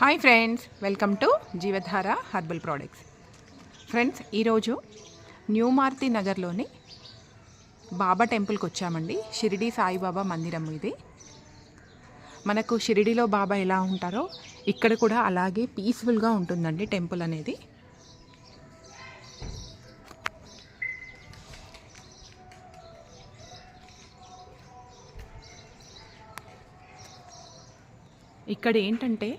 Hi friends welcome to Jeevadhara herbal products. Friends ఈరోజు new Maruthi నగర్లోని బాబా టెంపుల్కి వచ్చామండి. షిరిడి సాయిబాబా మందిరం ఇది. మనకు షిరిడిలో బాబా ఎలా ఉంటారో ఇక్కడ కూడా అలాగే పీస్ఫుల్గా ఉంటుందండి టెంపుల్ అనేది. ఇక్కడ ఏంటంటే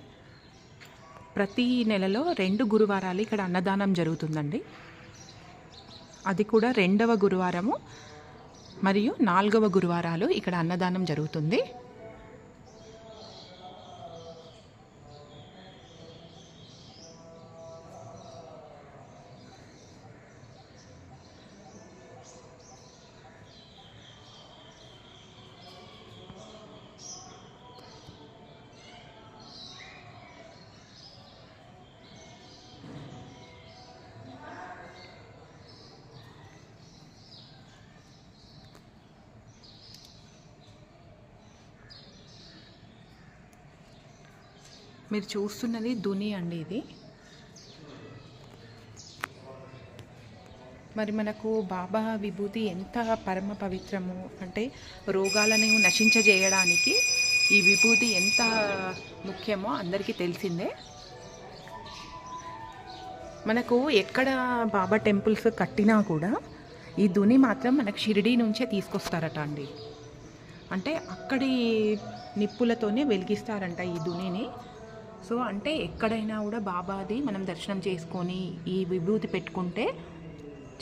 ప్రతి నెలలో రెండు గురువారాలు ఇక్కడ అన్నదానం జరుగుతుందండి. అది కూడా రెండవ గురువారము మరియు నాలుగవ గురువారాలు ఇక్కడ అన్నదానం జరుగుతుంది. మీరు చూస్తున్నది దుని అండి ఇది. మరి మనకు బాబా విభూతి ఎంత పరమ పవిత్రము అంటే రోగాలను నశించజేయడానికి ఈ విభూతి ఎంత ముఖ్యమో అందరికీ తెలిసిందే. మనకు ఎక్కడ బాబా టెంపుల్స్ కట్టినా కూడా ఈ దుని మాత్రం మనకు షిరిడి నుంచే తీసుకొస్తారట అండి. అంటే అక్కడి నిప్పులతోనే వెలిగిస్తారంట ఈ దునిని. సో అంటే ఎక్కడైనా కూడా బాబాది మనం దర్శనం చేసుకొని ఈ విభూతి పెట్టుకుంటే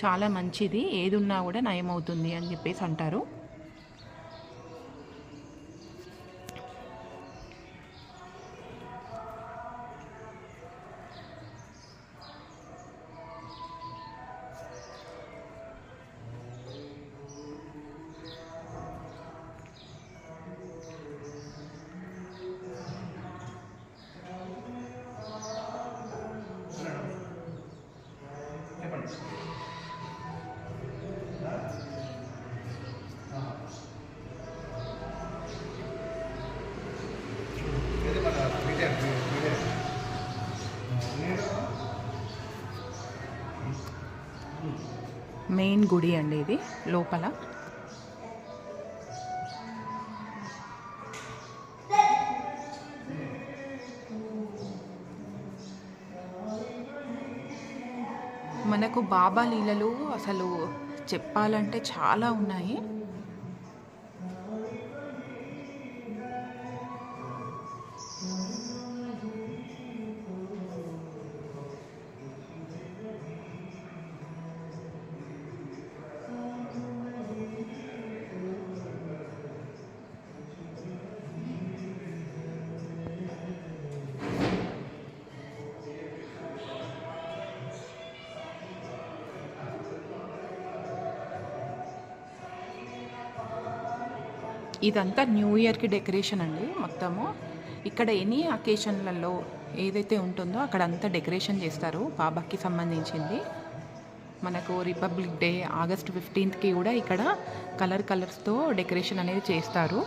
చాలా మంచిది ఏదున్నా కూడా నయమవుతుంది అని చెప్పేసి అంటారు. మెయిన్ గుడి అండి ఇది లోపల. మనకు బాబా లీలలు అసలు చెప్పాలంటే చాలా ఉన్నాయి. ఇదంతా న్యూ ఇయర్కి డెకరేషన్ అండి మొత్తము. ఇక్కడ ఎనీ అకేషన్లలో ఏదైతే ఉంటుందో అక్కడ అంతా డెకరేషన్ చేస్తారు బాబాకి సంబంధించింది. మనకు రిపబ్లిక్ డే ఆగస్ట్ ఫిఫ్టీన్త్కి కూడా ఇక్కడ కలర్ కలర్స్తో డెకరేషన్ అనేది చేస్తారు.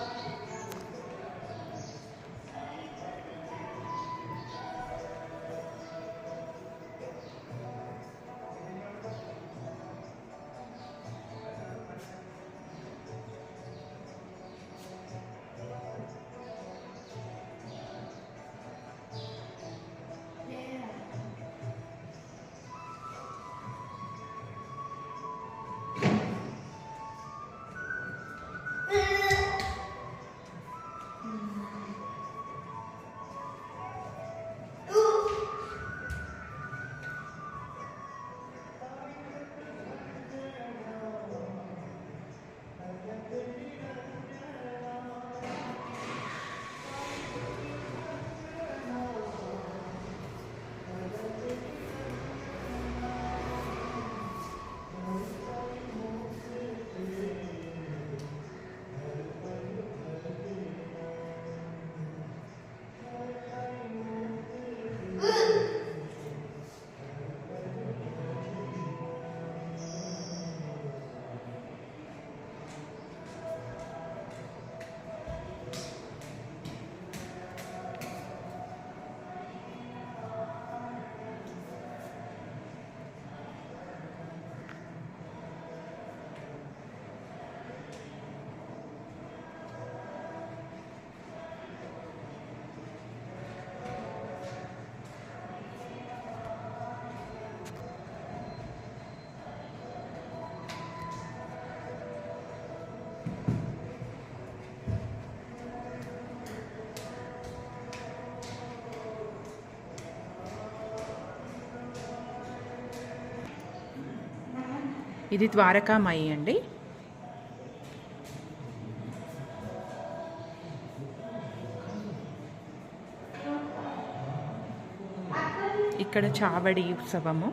ఇది ద్వారకామాయి అండి. ఇక్కడ చావడి ఉత్సవము.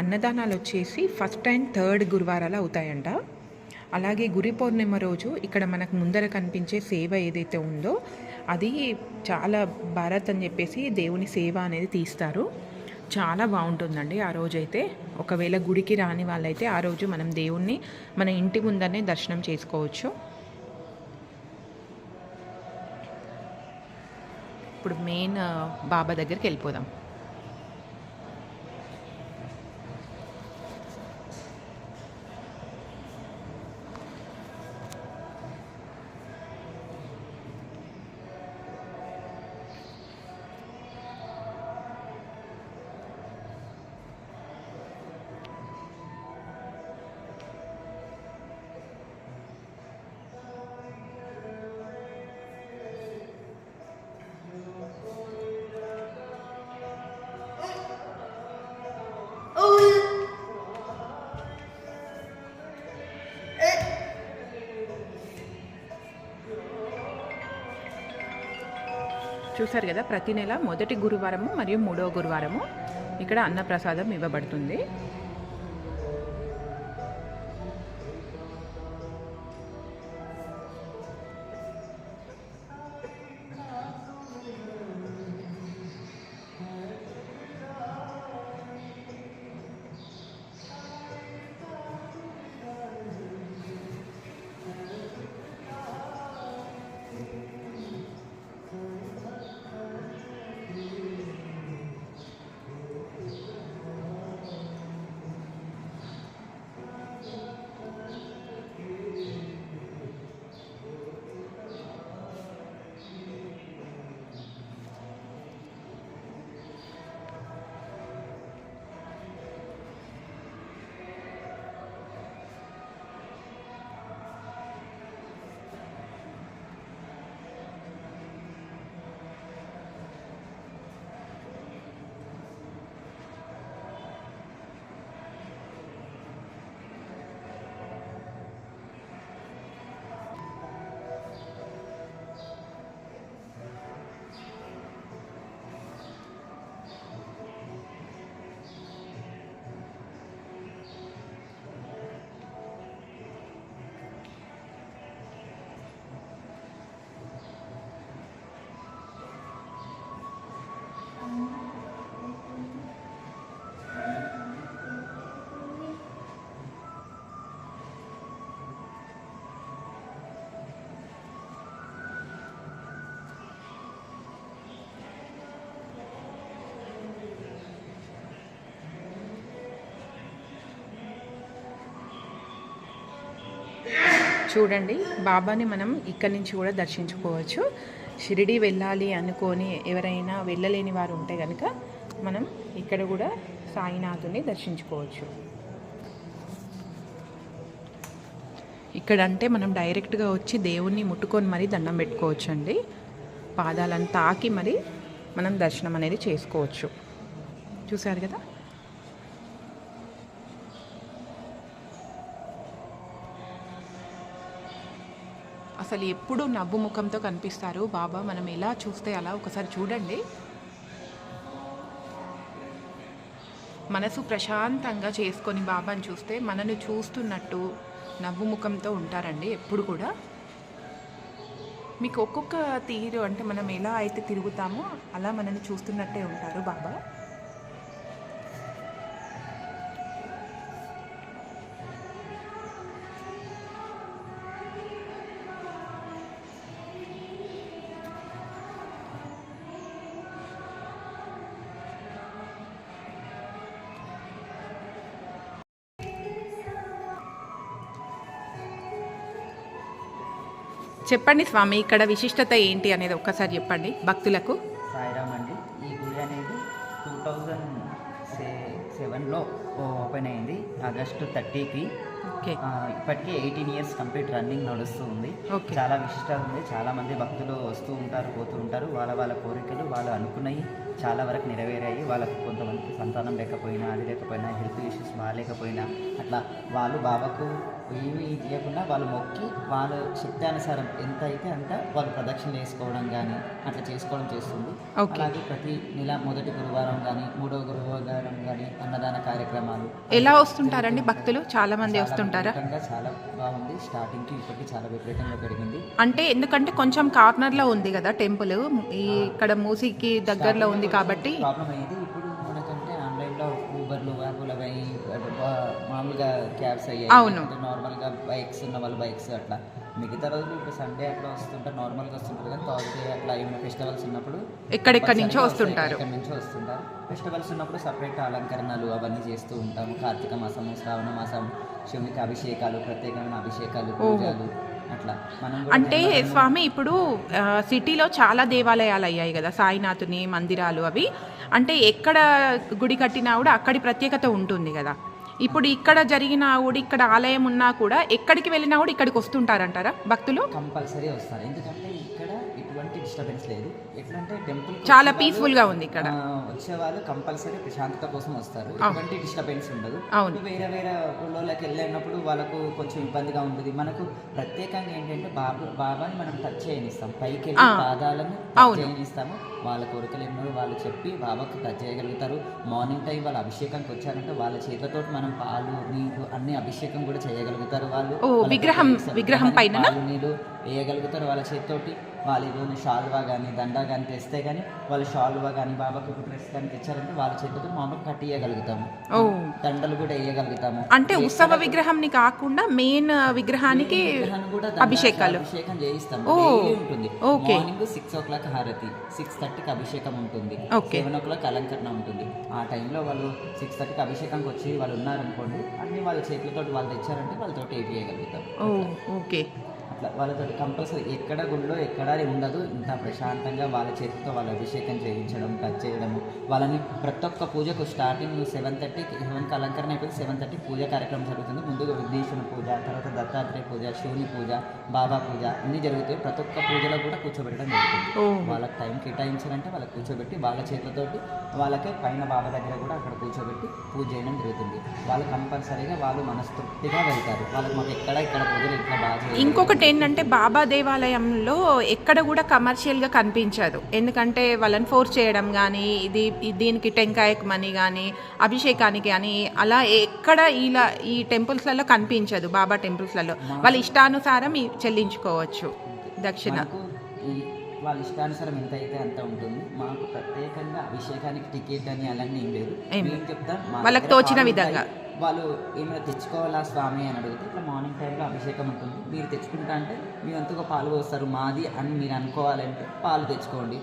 అన్నదానాలు వచ్చేసి ఫస్ట్ అండ్ థర్డ్ గురువారాలు అవుతాయంట. అలాగే గురి పౌర్ణిమ రోజు ఇక్కడ మనకు ముందర కనిపించే సేవ ఏదైతే ఉందో అది చాలా భారత్ అని చెప్పేసి దేవుని సేవ అనేది తీస్తారు. చాలా బాగుంటుందండి ఆ రోజైతే. ఒకవేళ గుడికి రాని వాళ్ళైతే ఆ రోజు మనం దేవుణ్ణి మన ఇంటి ముందరనే దర్శనం చేసుకోవచ్చు. ఇప్పుడు మెయిన్ బాబా దగ్గరికి వెళ్ళిపోదాం. చూసారు కదా ప్రతి నెల మొదటి గురువారము మరియు మూడవ గురువారము ఇక్కడ అన్నప్రసాదం ఇవ్వబడుతుంది. చూడండి బాబాని మనం ఇక్కడి నుంచి కూడా దర్శించుకోవచ్చు. షిరిడి వెళ్ళాలి అనుకొని ఎవరైనా వెళ్ళలేని వారు ఉంటే కనుక మనం ఇక్కడ కూడా సాయినాథుని దర్శించుకోవచ్చు. ఇక్కడ అంటే మనం డైరెక్ట్గా వచ్చి దేవుణ్ణి ముట్టుకొని మరీ దండం పెట్టుకోవచ్చు అండి పాదాలను తాకి మరి మనం దర్శనం అనేది చేసుకోవచ్చు. చూసారు కదా? అసలు ఎప్పుడు నవ్వు ముఖంతో కనిపిస్తారు? బాబా మనం ఎలా చూస్తే అలా? ఒకసారి చూడండి. మనసు ప్రశాంతంగా చేసుకొని బాబాని చూస్తే మనను చూస్తున్నట్టు నవ్వు ముఖంతో ఉంటారండి ఎప్పుడు కూడా. మీకు ఒక్కొక్క తీరు అంటే మనం ఎలా అయితే తిరుగుతామో అలా మనల్ని చూస్తున్నట్టే ఉంటారు బాబా. చెప్పండి స్వామి ఇక్కడ విశిష్టత ఏంటి అనేది ఒక్కసారి చెప్పండి భక్తులకు. సాయిరామ్ అండి ఈ గుడి అనేది టూ థౌజండ్ సెవెన్లో ఓపెన్ అయింది ఆగస్టు థర్టీకి. ఓకే. ఇప్పటికే ఎయిటీన్ ఇయర్స్ కంప్లీట్ రన్నింగ్ నడుస్తూ ఉంది. ఓకే. చాలా విశిష్టత ఉంది. చాలా మంది భక్తులు వస్తూ ఉంటారు పోతూ ఉంటారు. వాళ్ళ వాళ్ళ కోరికలు వాళ్ళు అనుకున్నవి చాలా వరకు నెరవేరాయి. వాళ్ళకు కొంతమందికి సంతానం లేకపోయినా అది లేకపోయినా హెల్త్ ఇష్యూస్ బాగాలేకపోయినా అట్లా వాళ్ళు బాబాకు ఏమీ చేయకుండా వాళ్ళు మొక్కి వాళ్ళ శక్తి అనుసారం ఎంత అయితే అంత వాళ్ళు ప్రదక్షిణ చేసుకోవడం కానీ అట్లా చేసుకోవడం చేస్తుంది. అలాగే ప్రతి నెల మొదటి గురువారం కానీ మూడో గురువారం కానీ అన్నదాన కార్యక్రమాలు. ఎలా వస్తుంటారండి భక్తులు? చాలా మంది వస్తుంటారా? చాలా బాగుంది. స్టార్టింగ్కి ఇప్పటికి చాలా విపరీతంగా పెరిగింది. అంటే ఎందుకంటే కొంచెం కార్నర్లో ఉంది కదా టెంపుల్. ఈ ఇక్కడ మూసీకి దగ్గరలో ఉంది కాబట్టి ప్రాబ్లం అయ్యేది మామూలుగా క్యాబ్స్ అయ్యాయి. అవును. నార్మల్గా బైక్స్ ఉన్న వాళ్ళు బైక్స్ అట్లా. మిగతా రోజులు ఇప్పుడు సండే అట్లా వస్తుంటారు నార్మల్గా వస్తుంటారు కానీ థర్స్డే అట్లా ఏమైనా ఫెస్టివల్స్ ఉన్నప్పుడు ఎక్కడెక్కడి నుంచో వస్తుంటారు. ఎక్కడి నుంచో వస్తుంటారు. ఫెస్టివల్స్ ఉన్నప్పుడు సపరేట్ అలంకరణలు అవన్నీ చేస్తూ ఉంటాము. కార్తీక మాసము శ్రావణ మాసం శివునికి అభిషేకాలు ప్రత్యేకమైన అభిషేకాలు పూజలు అంటే స్వామి ఇప్పుడు సిటీలో చాలా దేవాలయాలు అయ్యాయి కదా. సాయినాథుని మందిరాలు అవి. అంటే ఎక్కడ గుడి కట్టినా కూడా అక్కడి ప్రత్యేకత ఉంటుంది కదా. ఇప్పుడు ఇక్కడ జరిగిన కూడా ఇక్కడ ఆలయం ఉన్నా కూడా ఎక్కడికి వెళ్ళినా కూడా ఇక్కడికి వస్తుంటారంటారా భక్తులు? కంపల్సరీ వస్తారు. ఎందుకంటే డిస్టర్బెన్స్ లేదు ఎట్లా అంటే టెంపుల్ చాలా peaceful గా ఉంది ఇక్కడ. వచ్చే వాళ్ళు కంపల్సరీ ప్రశాంతత కోసం వస్తారు. ఎటువంటి డిస్టర్బెన్స్ ఉండదు వేరే వేరే ఊళ్ళోకి వెళ్ళినప్పుడు వాళ్ళకు కొంచెం ఇబ్బందిగా ఉంటుంది మనకు ప్రత్యేకంగా ఏంటంటే బాబు బాబాని మనం టచ్ చేయనిస్తాం పైకి వెళ్ళి. పాదాలను. చేయనిస్తాము వాళ్ళ కోరికలు ఎన్నో వాళ్ళు చెప్పి బాబాకు టచ్ చేయగలుగుతారు మార్నింగ్ టైం వాళ్ళ అభిషేకానికి వచ్చారంటే వాళ్ళ చేతులతో మనం పాలు నీళ్ళు అన్ని అభిషేకం కూడా చేయగలుగుతారు వాళ్ళు విగ్రహం- విగ్రహం? పాలు నీళ్ళు వేయగలుగుతారు వాళ్ళ చేతితోటి. వాళ్ళు ఏదైనా షాల్వా కానీ దండా కానీ తెస్తే కానీ వాళ్ళు షాల్వా కానీ బాబాకు ఒక డ్రెస్ కానీ తెచ్చారంటే వాళ్ళ చేతితో మామూలు కట్టి ఇవ్వగలుగుతాము దండలు కూడా వేయగలుగుతాము అంటే ఉత్సవ విగ్రహంని కాకుండా మెయిన్ విగ్రహానికి అభిషేకాలు. అభిషేకం చేయిస్తాము. ఉంటుంది. Okay. Morning six o'clock హారతి. సిక్స్ థర్టీకి అభిషేకం ఉంటుంది. సెవెన్ ఓ క్లాక్ అలంకరణ ఉంటుంది. ఆ టైంలో వాళ్ళు సిక్స్ థర్టీకి అభిషేకంకి వచ్చి వాళ్ళు ఉన్నారనుకోండి అన్ని వాళ్ళ చేతులతో వాళ్ళు తెచ్చారంటే వాళ్ళతో ఏపీ చేయగలుగుతాం. ఓకే. అట్లా వాళ్ళతో కంపల్సరీ ఎక్కడ గుళ్ళో ఎక్కడ ఉండదు. ఇంత ప్రశాంతంగా వాళ్ళ చేతితో వాళ్ళ అభిషేకం చేయించడం టచ్ చేయడము. వాళ్ళని ప్రతి ఒక్క పూజకు స్టార్టింగ్ సెవెన్ థర్టీకి సెవెన్కి అలంకరణ అయిపోయి సెవెన్ థర్టీ పూజ కార్యక్రమం జరుగుతుంది. ముందుగా విఘ్నేశ్వర పూజ తర్వాత దత్తాత్రేయ పూజ శివుని పూజ బాబా పూజ అన్నీ జరుగుతాయి. ప్రతి ఒక్క పూజలో కూడా కూర్చోబెట్టడం జరుగుతుంది. వాళ్ళకి టైం కేటాయించారంటే వాళ్ళకి కూర్చోబెట్టి వాళ్ళ చేతులతోటి వాళ్ళకే పైన బాబా దగ్గర కూడా అక్కడ కూర్చోబెట్టి పూజ చేయడం జరుగుతుంది. వాళ్ళు కంపల్సరీగా వాళ్ళు మనస్తృప్తిగా వెళ్తారు. వాళ్ళకి మాకు ఎక్కడ ఇక్కడ పూజలు ఇట్లా బాగా. ఇంకొకటి ఏంటంటే బాబా దేవాలయంలో ఎక్కడ కూడా కమర్షియల్గా కనిపించదు. ఎందుకంటే వాళ్ళని ఫోర్స్ చేయడం కానీ ఇది దీనికి టెంకాయకు మనీ కానీ అభిషేకానికి కానీ అలా ఎక్కడ ఇలా ఈ టెంపుల్స్లలో కనిపించదు బాబా టెంపుల్స్లలో వాళ్ళ ఇష్టానుసారం చెల్లించుకోవచ్చు దక్షిణ. వాళ్ళ ఇష్టానుసారం ఎంత అయితే అంత ఉంటుంది మాకు ప్రత్యేకంగా అభిషేకానికి టికెట్ అని అలానే ఏం లేదు. ఏం చెప్తాం వాళ్ళకి తోచిన విధంగా. వాళ్ళు ఏమైనా తెచ్చుకోవాలా స్వామి అని అడిగితే ఇట్లా మార్నింగ్ టైంలో అభిషేకం ఉంటుంది. మీరు తెచ్చుకుంటా అంటే మీ అంతగా పాలు పోస్తారు. మాది అని మీరు అనుకోవాలంటే పాలు తెచ్చుకోండి.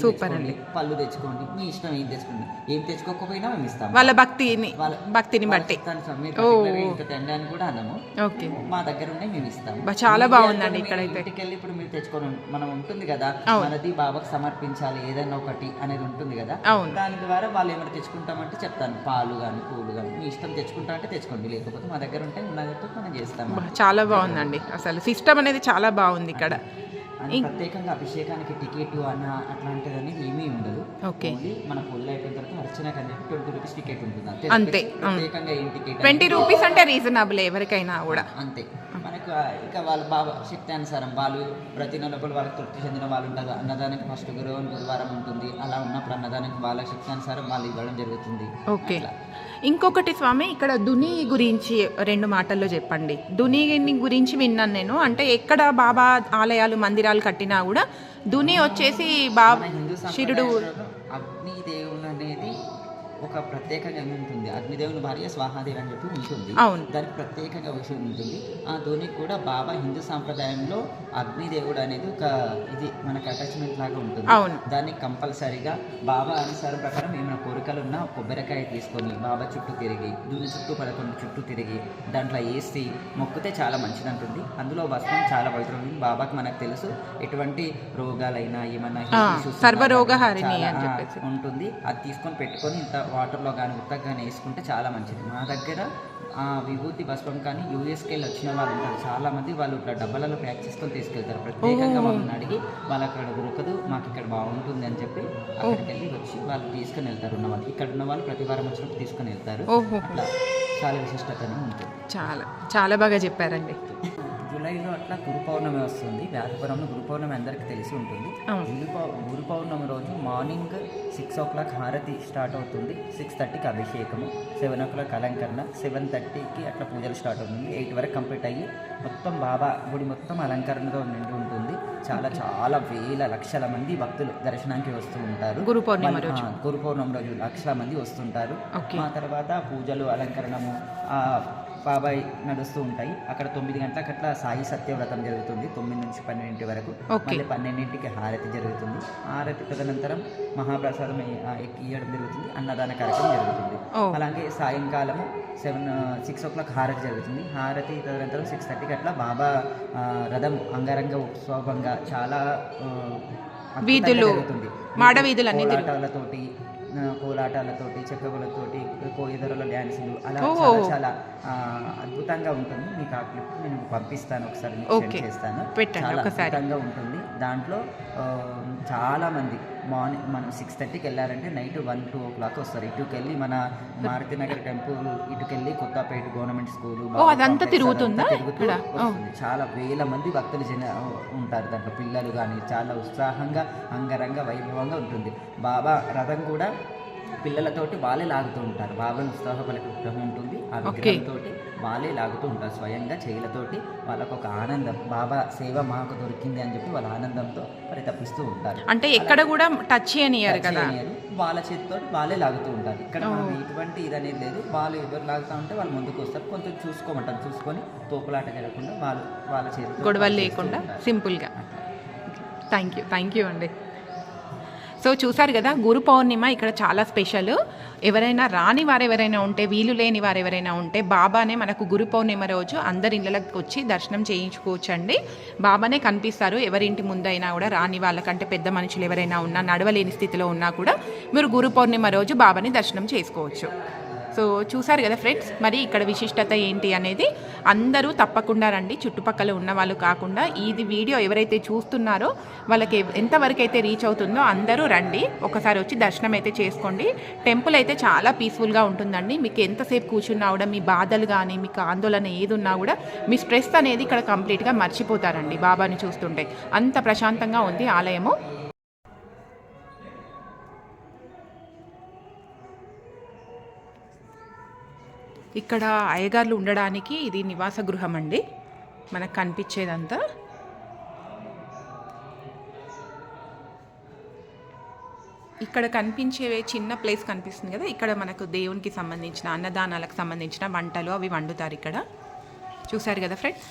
సూపర్ తెచ్చుకోండి, పళ్ళు తెచ్చుకోండి. మీ ఇష్టం ఏం తెచ్చుకోండి ఏం తెచ్చుకోకపోయినా మేము ఇస్తాం. వాళ్ళ భక్తిని వాళ్ళ భక్తిని బట్టి. ఇంత తినడానికి అని కూడా అన్నాము. ఓకే. మా దగ్గర ఉండే మేము ఇస్తాం. చాలా బాగుందండి. మీరు ఇంటికి వెళ్ళి ఇప్పుడు మీరు తెచ్చుకొని ఉం- మనం ఉంటుంది కదా. మనది బాబాకు సమర్పించాలి ఏదైనా ఒకటి అనేది ఉంటుంది కదా. దాని ద్వారా వాళ్ళు ఏమైనా తెచ్చుకుంటామంటే చెప్తాను. పాలు కానీ పూలు కానీ మీ ఇష్టం తెచ్చుకుంటా అంటే తెచ్చుకోండి. లేకపోతే మా దగ్గర ఉంటే ఉన్నట్టు మనం చేస్తాం. చాలా బాగుందండి. అసలు సిస్టమ్ అనేది చాలా బాగుంది ఇక్కడ. ప్రత్యేకంగా అభిషేకానికి టికెట్ అన్న అట్లాంటిది అనేది ఏమీ ఉండదు. ఓకే. మన పూలు అయిపోయిన తర్వాత అర్చనకి అని చెప్పి ట్వంటీ రూపీస్ టికెట్ ఉంటుంది. అంతే. అంతే. ప్రత్యేకంగా ఏం టికెట్ ట్వంటీ రూపీస్ అంటే రీజనబుల్ ఎవరికైనా కూడా. అంతే. మనకు ఇంకా వాళ్ళ బాబా శక్తి అనుసారం వాళ్ళు ప్రతి నెలప్పుడు వాళ్ళకి తృప్తి చెందిన వాళ్ళు ఉంటారు. అన్నదానికి ఫస్ట్ గురువారం గురువారం ఉంటుంది. అలా ఉన్నప్పుడు అన్నదానికి వాళ్ళ శక్తి అనుసారం వాళ్ళు ఇవ్వడం జరుగుతుంది. ఓకే. ఇంకొకటి స్వామి ఇక్కడ దుని గురించి రెండు మాటల్లో చెప్పండి. దుని గురించి విన్నాను నేను. అంటే ఎక్కడ బాబా ఆలయాలు మందిరాలు కట్టినా కూడా దుని వచ్చేసి బాబా శిరుడు అనేది ఒక ప్రత్యేకంగా ఉంటుంది అగ్నిదేవుని భార్య స్వాహాదేవి అని చెప్పి ఉంటుంది. దానికి ప్రత్యేకంగా విషయం ఉంటుంది. ఆ ధోనికి కూడా బాబా హిందూ సాంప్రదాయంలో అగ్నిదేవుడు అనేది ఒక ఇది మనకు అటాచ్మెంట్ లాగా ఉంటుంది. దాన్ని కంపల్సరీగా బాబా అనుసారం ప్రకారం ఏమైనా కోరికలు ఉన్నా కొబ్బరికాయ తీసుకొని బాబా చుట్టూ తిరిగి దూని చుట్టూ పదకొండు చుట్టూ తిరిగి దాంట్లో వేసి మొక్కితే చాలా మంచిది అంటుంది అందులో భస్మం చాలా పవిత్రమైంది బాబాకి మనకు తెలుసు ఎటువంటి రోగాలైనా చెప్పేసి. ఉంటుంది. అది తీసుకొని పెట్టుకొని ఇంత వాటర్లో కానీ ఉత్తగా కానీ వేసుకుంటే చాలా మంచిది. మా దగ్గర ఆ విభూతి భస్మం కానీ యూఎస్కి వెళ్ళి వచ్చిన వాళ్ళు ఉంటారు. చాలా మంది వాళ్ళు ఇట్లా డబ్బాలలో ప్యాక్ చేసుకొని తీసుకెళ్తారు. ప్రత్యేకంగా మమ్మల్ని అడిగి వాళ్ళు అక్కడ దొరకదు మాకు ఇక్కడ బాగుంటుంది అని చెప్పి అక్కడికి వెళ్ళి వచ్చి వాళ్ళు తీసుకొని వెళ్తారు ఉన్న వాళ్ళు ఇక్కడ ఉన్న వాళ్ళు ప్రతి వారం వచ్చినప్పుడు తీసుకొని వెళ్తారు. అట్లా చాలా విశిష్టతనే ఉంటుంది. చాలా చాలా బాగా చెప్పారండి. జూలైలో అట్లా గురు పౌర్ణమి వస్తుంది. వ్యాధపురంలో గురు పౌర్ణమి అందరికీ తెలిసి ఉంటుంది. గురు గురు పౌర్ణమి రోజు మార్నింగ్ సిక్స్ ఓ క్లాక్ హారతి స్టార్ట్ అవుతుంది. సిక్స్ థర్టీకి అభిషేకము సెవెన్ ఓ క్లాక్ అలంకరణ సెవెన్ థర్టీకి అట్లా పూజలు స్టార్ట్ అవుతుంది. ఎయిట్ వరకు కంప్లీట్ అయ్యి మొత్తం బాబా గుడి మొత్తం అలంకరణతో నిండి ఉంటుంది. చాలా చాలా వేల లక్షల మంది భక్తులు దర్శనానికి వస్తూ ఉంటారు. గురు పౌర్ణిమ రోజు. గురు పౌర్ణమి రోజు లక్షల మంది వస్తుంటారు. ఆ తర్వాత పూజలు అలంకరణము ఆ, బాబాయ్ నడుస్తూ ఉంటాయి. అక్కడ తొమ్మిది గంటలకు అట్లా సాయి సత్యవ్రతం జరుగుతుంది. తొమ్మిది నుంచి పన్నెండింటి వరకు. మళ్ళీ పన్నెండింటికి హారతి జరుగుతుంది. హారతి తదనంతరం మహాప్రసాదం ఇ- ఆ, ఇయ్యడం జరుగుతుంది. అన్నదాన కార్యక్రమం జరుగుతుంది. అలాగే సాయంకాలము సెవెన్ సిక్స్ ఓ క్లాక్ హారతి జరుగుతుంది. హారతి తదనంతరం సిక్స్ థర్టీకి అట్లా బాబా రథం అంగరంగ ఉత్సవంగా చాలా వీధులు. మాడ వీధులన్నీ తిరుగు- కోలాటాలతోటి చెక్కబులతోటి కోయిదరుల డ్యాన్సులు అలా. చాలా చాలా అద్భుతంగా ఉంటుంది మీకు ఆ క్లిప్ నేను పంపిస్తాను ఒకసారి చేస్తాను చాలా. అద్భుతంగా ఉంటుంది దాంట్లో ఆ, చాలా మంది మార్నింగ్ మనం సిక్స్ థర్టీకి వెళ్ళారంటే night one two o'clock వస్తారు. ఇటుకి వెళ్ళి మన మారుతి నగర్ టెంపుల్ ఇటుకెళ్ళి కొత్తపేట గవర్నమెంట్ స్కూల్ అదంతా తిరుగుతుందా. చాలా వేల మంది భక్తులు జన ఉంటారు దాంట్లో. పిల్లలు కానీ చాలా ఉత్సాహంగా అంగరంగ వైభవంగా ఉంటుంది. బాబా రథం కూడా పిల్లలతోటి వాళ్ళే లాగుతూ ఉంటారు. బాబాని ఉత్సాహపలికి విగ్రహం ఉంటుంది. ఆ. విగ్రహంతో వాళ్ళే లాగుతూ ఉంటారు స్వయంగా చేయిలతోటి. వాళ్ళకు ఒక ఆనందం బాబా సేవ మాకు దొరికింది అని చెప్పి వాళ్ళ ఆనందంతో పరితపిస్తూ ఉంటారు. అంటే ఎక్కడ కూడా టచ్ చేయనియరు కదా. వాళ్ళ చేతితో వాళ్ళే లాగుతూ ఉంటారు. ఇక్కడ మనం ఎటువంటి ఇది అనేది లేదు. వాళ్ళు ఎవరు లాగుతా ఉంటే వాళ్ళు ముందుకు వస్తారు. కొంచెం చూసుకోమంటారు చూసుకొని తోపులాట జరగకుండా వాళ్ళు వాళ్ళ చేతితో గొడవలు లేకుండా. సింపుల్గా. థ్యాంక్ యూ థ్యాంక్ యూ అండి. సో చూసారు కదా గురు పౌర్ణిమ ఇక్కడ చాలా స్పెషల్. ఎవరైనా రాని వారు ఎవరైనా ఉంటే వీలు లేని వారు ఎవరైనా ఉంటే బాబానే మనకు గురు పౌర్ణిమ రోజు అందరి ఇళ్ళకి వచ్చి దర్శనం చేయించుకోవచ్చండి. బాబానే కనిపిస్తారు ఎవరింటి ముందైనా కూడా రాని వాళ్ళకంటే పెద్ద మనుషులు ఎవరైనా ఉన్నా నడవలేని స్థితిలో ఉన్నా కూడా మీరు గురు పౌర్ణిమ రోజు బాబాని దర్శనం చేసుకోవచ్చు. సో చూసారు కదా ఫ్రెండ్స్ మరి ఇక్కడ విశిష్టత ఏంటి అనేది అందరూ తప్పకుండా రండి. చుట్టుపక్కల ఉన్న వాళ్ళు కాకుండా ఇది వీడియో ఎవరైతే చూస్తున్నారో వాళ్ళకి ఎంతవరకు అయితే రీచ్ అవుతుందో అందరూ రండి. ఒకసారి వచ్చి దర్శనం అయితే చేసుకోండి. టెంపుల్ అయితే చాలా పీస్ఫుల్గా ఉంటుందండి. మీకు ఎంతసేపు కూర్చున్నా కూడా మీ బాధలు కానీ మీకు ఆందోళన ఏది ఉన్నా కూడా మీ స్ట్రెస్ అనేది ఇక్కడ కంప్లీట్గా మర్చిపోతారండి బాబాని చూస్తుంటే. అంత ప్రశాంతంగా ఉంది ఆలయము. ఇక్కడ అయ్యగార్లు ఉండడానికి ఇది నివాస గృహం అండి. మనకు కనిపించేదంతా. ఇక్కడ కనిపించే చిన్న ప్లేస్ కనిపిస్తుంది కదా. ఇక్కడ మనకు దేవునికి సంబంధించిన అన్నదానాలకు సంబంధించిన వంటలు అవి వండుతారు ఇక్కడ. చూసారు కదా ఫ్రెండ్స్?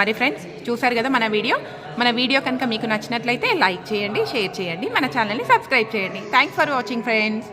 మరి ఫ్రెండ్స్ చూసారు కదా మన వీడియో? మన వీడియో కనుక మీకు నచ్చినట్లయితే లైక్ చేయండి షేర్ చేయండి మన ఛానల్ని సబ్స్క్రైబ్ చేయండి. Thanks for watching friends